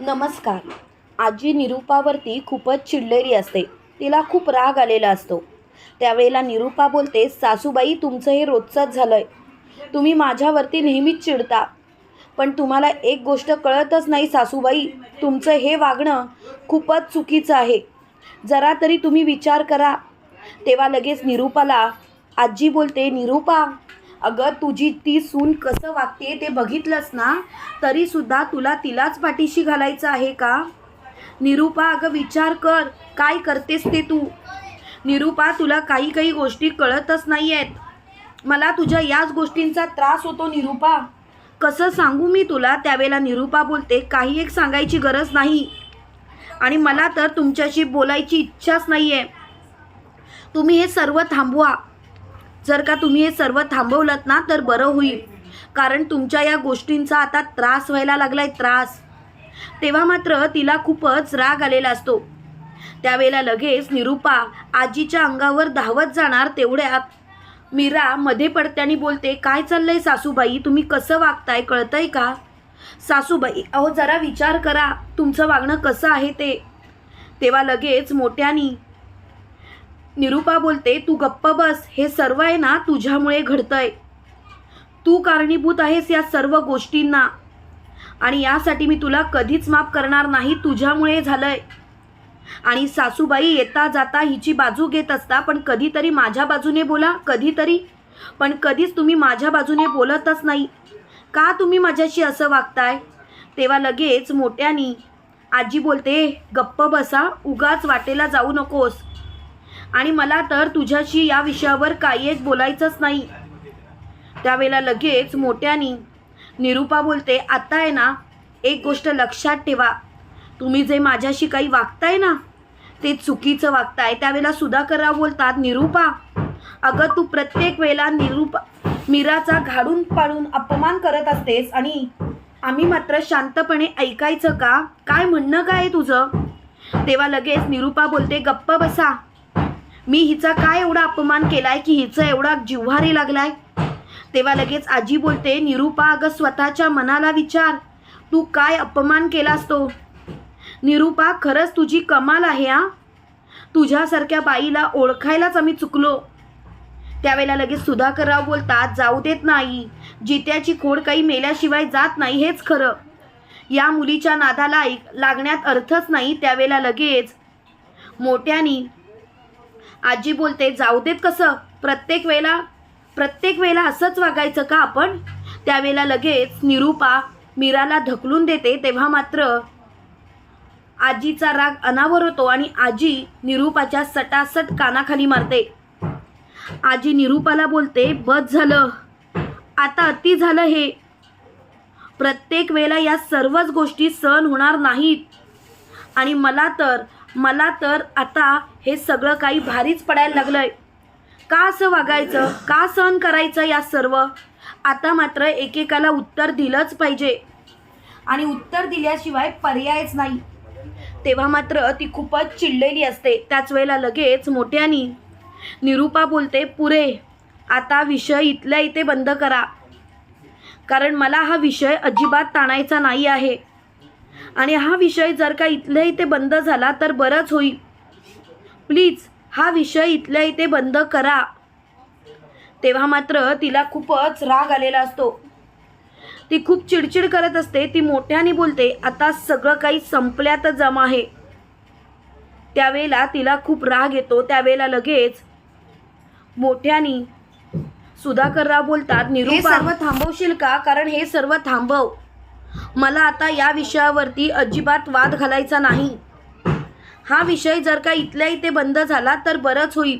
नमस्कार. आजी निरूपावरती खूपच चिडलेली असते. तिला खूप राग आलेला असतो. त्यावेळेला निरूपा बोलते सासूबाई तुमचं हे रोजचंच झालं आहे तुम्ही माझ्यावरती नेहमीच चिडता. पण तुम्हाला एक गोष्ट कळतच नाही सासूबाई. तुमचं हे वागणं खूपच चुकीचं आहे. जरा तरी तुम्ही विचार करा. तेव्हा लगेच निरूपाला आजी बोलते निरूपा अगं तुझी ती सून कसं वागते ते बघितलंस ना? तरीसुद्धा तुला तिलाच पाठीशी घालायचं आहे का? निरूपा अगं विचार कर. काय करतेस ते तू? निरूपा तुला काही काही गोष्टी कळतच नाही आहेत मला तुझ्या याच गोष्टींचा त्रास होतो निरूपा. कसं सांगू मी तुला? त्यावेळेला निरूपा बोलते काही एक सांगायची गरज नाही. आणि मला तर तुमच्याशी बोलायची इच्छाच नाही आहे तुम्ही हे सर्व थांबवा. जर का तुम्ही हे सर्व थांबवलं ना तर बरं होईल. कारण तुमच्या या गोष्टींचा आता त्रास व्हायला लागलाय त्रास. तेव्हा मात्र तिला खूपच राग आलेला असतो. त्यावेळेला लगेच निरूपा आजीच्या अंगावर धावत जाणार तेवढ्यात. मीरा मध्ये पडत्याने बोलते काय चाललंय सासूबाई? तुम्ही कसं वागताय? कळतंय का? सासूबाई अहो जरा विचार करा. तुमचं वागणं कसं आहे ते? तेव्हा लगेच मोठ्यानी निरूपा बोलते तू गप्प बस. हे सर्व आहे ना तुझ्यामुळे घडतंय. तू कारणीभूत आहेस या सर्व गोष्टींना. आणि यासाठी मी तुला कधीच माफ करणार नाही. तुझ्यामुळे झालंय. आणि सासूबाई येता जाता हिची बाजू घेत असता पण कधीतरी माझ्या बाजूने बोला. कधीतरी. पण कधीच तुम्ही माझ्या बाजूने बोलतच नाही. का तुम्ही माझ्याशी असं वागताय? तेव्हा लगेच मोठ्यानी आजी बोलते गप्प बसा. उगाच वाटेला जाऊ नकोस. आणि मला तर तुझ्याशी या विषयावर काहीच बोलायचंच नाही. त्यावेळेला लगेच मोठ्यानी निरूपा बोलते आता आहे ना एक गोष्ट लक्षात ठेवा. तुम्ही जे माझ्याशी काही वागताय ना ते चुकीचं वागताय. त्यावेळेला सुधाकरराव बोलतात निरूपा अगं तू प्रत्येक वेळेला निरूपा मीराचा घाडून पाडून अपमान करत असतेस आणि आम्ही मात्र शांतपणे ऐकायचं का? काय म्हणणं काय तुझं? तेव्हा लगेच निरूपा बोलते गप्प बसा. मी हिचा काय एवढा अपमान केलाय की हिचं एवढा जिव्हारी लागलाय? तेव्हा लगेच आजी बोलते निरूपा अगं स्वतःच्या मनाला विचार. तू काय अपमान केलास तो? निरूपा खरंच तुझी कमाल आहे हा? तुझ्यासारख्या बाईला ओळखायलाच आम्ही चुकलो. त्यावेळेला लगेच सुधाकरराव बोलतात जाऊ देत नाही. जित्याची खोड काही मेल्याशिवाय जात नाही हेच खरं. या मुलीच्या नादाला ऐक लागण्यात अर्थच नाही. त्यावेळेला लगेच मोठ्यानी आजी बोलते जाऊ देत कसं? प्रत्येक वेळेला प्रत्येक वेळेला असंच वागायचं का आपण? त्यावेळेला लगेच निरूपा मीराला ढकलून देते तेव्हा मात्र आजीचा राग अनावर होतो आणि आजी निरूपाच्या सटासट कानाखाली मारते. आजी निरूपाला बोलते बस झालं. आता अति झालं हे. प्रत्येक वेळेला या सर्वच गोष्टी सहन होणार नाहीत. आणि मला तर मला तर आता हे सगळं काही भारीच पडायला लागलंय. का असं वागायचं? का सहन करायचं या सर्व? आता मात्र एकेकाला उत्तर दिलंच पाहिजे. आणि उत्तर दिल्याशिवाय पर्यायच नाही. तेव्हा मात्र ती खूपच चिडलेली असते. त्याच वेळेला लगेच मोठ्यानी निरूपा बोलते पुरे आता विषय इथल्या इथे बंद करा. कारण मला हा विषय अजिबात ताणायचा नाही आहे. आणि हा विषय जर का इथल्या इथे बंद झाला तर बरंच होईल. प्लीज हा विषय इथल्या इथे बंद करा. तेव्हा मात्र तिला खूपच राग आलेला असतो. ती खूप चिडचिड करत असते ती मोठ्याने बोलते आता सगळं काही संपल्यातच जमा आहे. त्यावेळेला तिला खूप राग येतो त्यावेळेला लगेच मोठ्यानी सुधाकरराव बोलतात निरूपा सर्व थांबवशील का? कारण हे सर्व थांबव. मला आता या विषयावरती अजिबात वाद घालायचा नाही. हा विषय जर का इथल्या इथे बंद झाला तर बरंच होईल.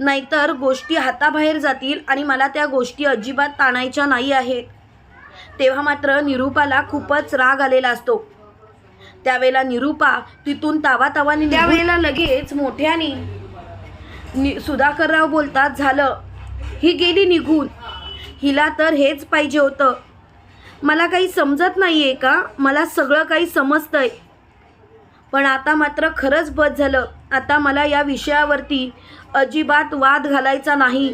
नाहीतर गोष्टी हाताबाहेर जातील आणि मला त्या गोष्टी अजिबात ताणायच्या नाही आहेत तेव्हा मात्र निरूपाला खूपच राग आलेला असतो. त्यावेळेला निरूपा तिथून तावा तावाने त्यावेळेला लगेच मोठ्याने नि सुधाकरराव बोलतात झालं. ही गेली निघून. हिला तर हेच पाहिजे होतं. मला काही समजत नाही आहे का? मला सगळं काही समजतं आहे पण आता मात्र खरंच बस झालं. आता मला या विषयावरती अजिबात वाद घालायचा नाही.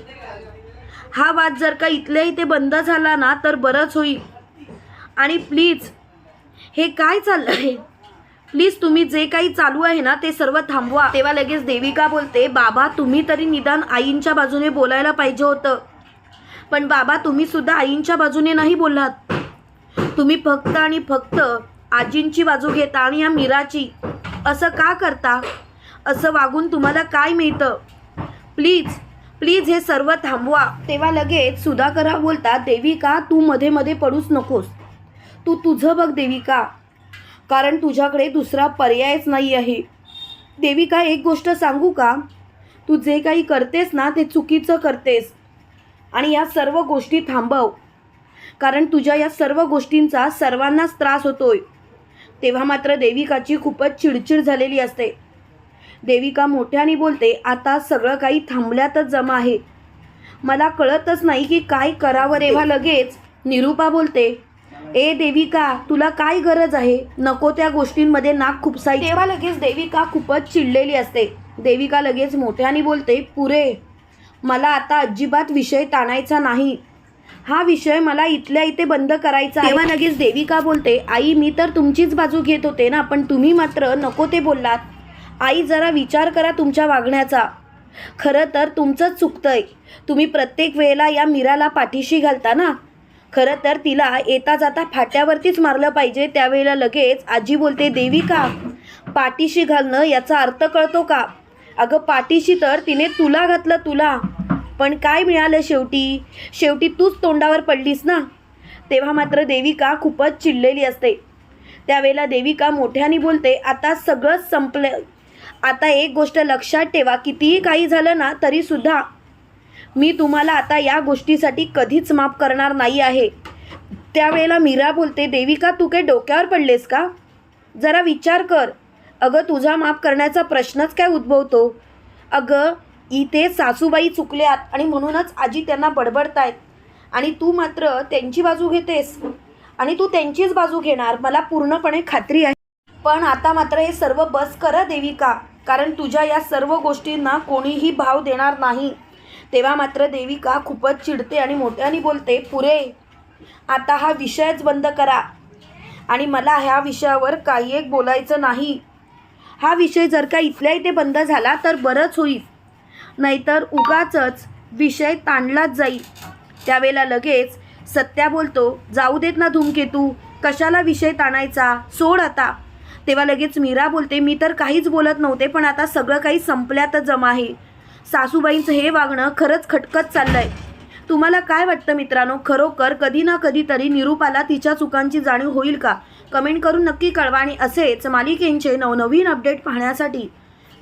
हा वाद जर का इथल्या इथे बंद झाला ना तर बरंच होईल. आणि प्लीज हे काय चाललं आहे प्लीज तुम्ही जे काही चालू आहे ना ते सर्व थांबवा. तेव्हा लगेच देविका बोलते बाबा तुम्ही तरी निदान आईंच्या बाजूने बोलायला पाहिजे होतं. पण बाबा तुम्ही सुद्धा आईंच्या बाजूने नाही बोललात. तुम्ही फक्त आणि फक्त आजींची बाजू घेता आणि या मीराची. असं का करता? असं वागून तुम्हाला काय मिळतं? प्लीज प्लीज हे सर्व थांबवा. तेव्हा लगेच सुधाकरा बोलतात देविका तू मध्ये मध्ये पडूच नकोस. तू तुझं बघ देविका. कारण तुझ्याकडे दुसरा पर्यायच नाही आहे देविका एक गोष्ट सांगू का? तू जे काही करतेस ना ते चुकीचं करतेस. आणि या सर्व गोष्टी थांबव. कारण तुझ्या या सर्व गोष्टींचा सर्वांनाच त्रास होतोय. तेव्हा मात्र देविकाची खूपच चिडचिड झालेली असते. देविका मोठ्याने बोलते आता सगळं काही थांबल्यातच जमा आहे. मला कळतच नाही की काय करावं रेव्हा लगेच निरूपा बोलते ए देविका तुला काय गरज आहे? नको त्या गोष्टींमध्ये नाक खुपसाई तेव्हा लगेच देविका खूपच चिडलेली असते. देविका लगेच मोठ्याने बोलते पुरे मला आता अजिबात विषय ताणायचा नाही. हा विषय मला इथल्या इथे बंद करायचा आहे. तेव्हा लगेच देविका बोलते आई मी तर तुमचीच बाजू घेत होते ना पण तुम्ही मात्र नको ते बोललात. आई जरा विचार करा तुमच्या वागण्याचा. खरं तर तुमचंच चुकतंय. तुम्ही प्रत्येक वेळेला या मीराला पाठीशी घालता ना? खरं तर तिला येता जाता फाट्यावरतीच मारलं पाहिजे त्यावेळेला लगेच आजी बोलते देविका पाठीशी घालणं याचा अर्थ कळतो का? अगं पाठीशी तर तिने तुला घातलं तुला. पण काय मिळालं शेवटी? शेवटी तूच तोंडावर पडलीस ना? तेव्हा मात्र देविका खूपच चिडलेली असते. त्यावेळेला देविका मोठ्याने बोलते आता सगळंच संपलं. आता एक गोष्ट लक्षात ठेवा कितीही काही झालं ना तरीसुद्धा मी तुम्हाला आता या गोष्टीसाठी कधीच माफ करणार नाही आहे. त्यावेळेला मीरा बोलते देविका तू काय डोक्यावर पडलेस का? जरा विचार कर. अगं तुझा माफ करण्याचा प्रश्नच काय उद्भवतो? अगं इथे सासूबाई चुकल्यात आणि म्हणूनच आजी त्यांना बडबडतायत. आणि तू मात्र त्यांची बाजू घेतेस. आणि तू त्यांचीच बाजू घेणार. मला पूर्णपणे खात्री आहे. पण आता मात्र हे सर्व बस करा देविका. कारण तुझ्या या सर्व गोष्टींना कोणीही भाव देणार नाही. तेव्हा मात्र देविका खूपच चिडते आणि मोठ्याने बोलते पुरे आता हा विषयच बंद करा. आणि मला ह्या विषयावर काही एक बोलायचं नाही. हा विषय जर का इथल्या इथे बंद झाला तर बरंच होईल. नाहीतर उगाचच विषय ताणलाच जाईल त्यावेळेला लगेच सत्या बोलतो जाऊ देत ना धूमकेतू कशाला विषय ताणायचा? सोड आता. तेव्हा लगेच मीरा बोलते मी तर काहीच बोलत नव्हते पण आता सगळं काही संपल्यातच जमा आहे. सासूबाईंचं हे वागणं खरंच खटकत चाललंय. तुम्हाला काय वाटतं मित्रांनो? खरोखर कधी ना कधीतरी निरूपाला तिच्या चुकांची जाणीव होईल का? कमेंट करून नक्की कळवा आणि असेच मालिकेंचे नवनवीन अपडेट पाहण्यासाठी